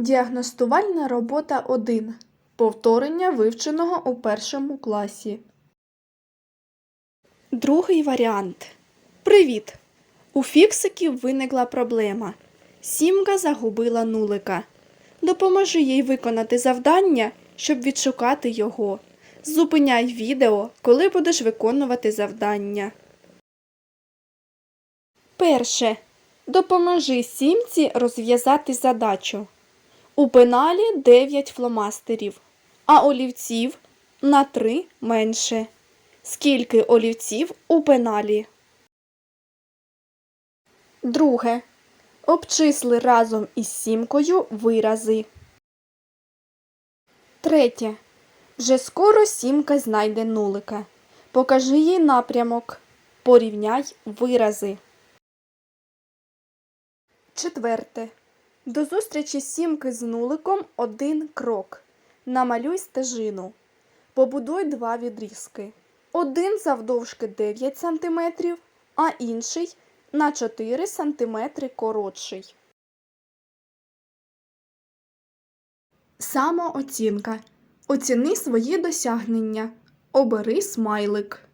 Діагностувальна робота 1. Повторення вивченого у першому класі. Другий варіант. Привіт! У фіксиків виникла проблема. Сімка загубила нулика. Допоможи їй виконати завдання, щоб відшукати його. Зупиняй відео, коли будеш виконувати завдання. Перше. Допоможи сімці розв'язати задачу. У пеналі 9 фломастерів, а олівців на 3 менше. Скільки олівців у пеналі? Друге. Обчисли разом із сімкою вирази. Третє. Вже скоро сімка знайде нулика. Покажи їй напрямок. Порівняй вирази. Четверте. До зустрічі сімки з нуликом один крок. Намалюй стежину. Побудуй два відрізки. Один завдовжки 9 см, а інший на 4 см коротший. Самооцінка. Оціни свої досягнення. Обери смайлик.